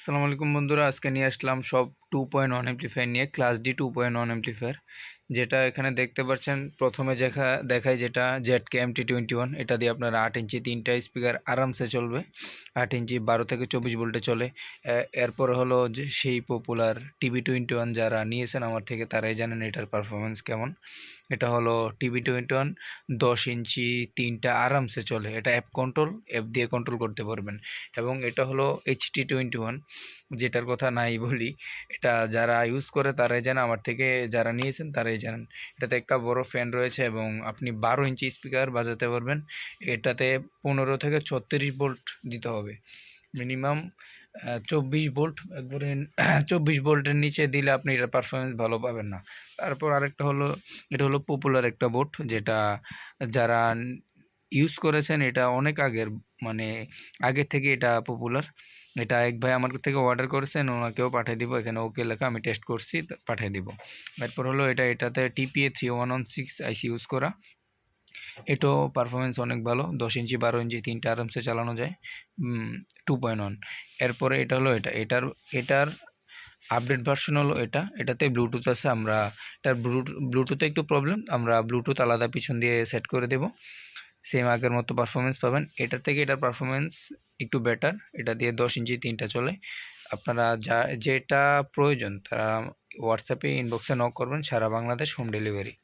আসসালামু আলাইকুম বন্ধুরা আজকে নিয়ে আসলাম সব টু পয়েন্ট ওয়ান এমপ্লিফায়ার নিয়ে class D two point one amplifier যেটা এখানে দেখতে পাচ্ছেন, প্রথমে দেখা দেখায় যেটা Z K M T twenty one এটা দিয়ে আপনার আট ইঞ্চি তিনটা স্পিকার আরামসে চলবে। আট ইঞ্চি বারো থেকে চব্বিশ ভোল্টে চলে। এরপরে হলো যে সেই পপুলার টিভি টোয়েন্টি ওয়ান যারা নিয়েছেন আমার থেকে, তারাই জানেন এটার পারফরমেন্স কেমন। এটা হলো টিভি টোয়েন্টি ওয়ান দশ ইঞ্চি তিনটা আরামসে চলে। এটা অ্যাপ কন্ট্রোল অ্যাপ দিয়ে কন্ট্রোল করতে পারবেন। এবং এটা হলো এইচ টি টোয়েন্টি ওয়ান যেটার কথা নাই বলি এটা যারা ইউজ করে তারাই জানে আমার থেকে যারা নিয়েছেন তারাই জানেন। এটাতে একটা বড় ফ্যান রয়েছে এবং আপনি বারো ইঞ্চি স্পিকার বাজাতে পারবেন। এটাতে পনেরো থেকে ছত্রিশ ভোল্ট দিতে হবে। মিনিমাম চব্বিশ ভোল্ট একবারে চব্বিশ ভোল্টের নিচে দিলে আপনি এটার পারফরমেন্স ভালো পাবেন না। তারপর আরেকটা হলো, এটা হলো পপুলার একটা বোট যেটা যারা ইউজ করেছেন, এটা অনেক আগের মানে আগের থেকে এটা পপুলার এটা এক ভাই আমার থেকে অর্ডার করেছেন, ওনাকেও পাঠিয়ে দিব, এখানে ওকে লেখা, আমি টেস্ট করছি পাঠিয়ে দিব। এরপর হলো এটা, এটাতে TPA three one one six IC use করা। এটাও পারফরমেন্স অনেক ভালো, দশ ইঞ্চি, বারো ইঞ্চি, তিনটা আরামসে চালানো যায় টু পয়েন্ট ওয়ান এরপরে এটা হলো এটা, এটার এটার আপডেট ভার্সন হলো এটা, এটাতে ব্লুটুথ আছে, আমরা, এটার ব্লুটুথে একটু প্রবলেম আমরা ব্লুটুথ আলাদা পিছন দিয়ে সেট করে দেব। সেম আগের মতো পারফরমেন্স পাবেন। এটার থেকে এটার পারফরমেন্স একটু বেটার এটা দিয়ে দশ ইঞ্চি তিনটা চলে। আপনারা যা, যেটা প্রয়োজন, তারা হোয়াটসঅ্যাপে ইনবক্সে নক করবেন, সারা বাংলাদেশ হোম ডেলিভারি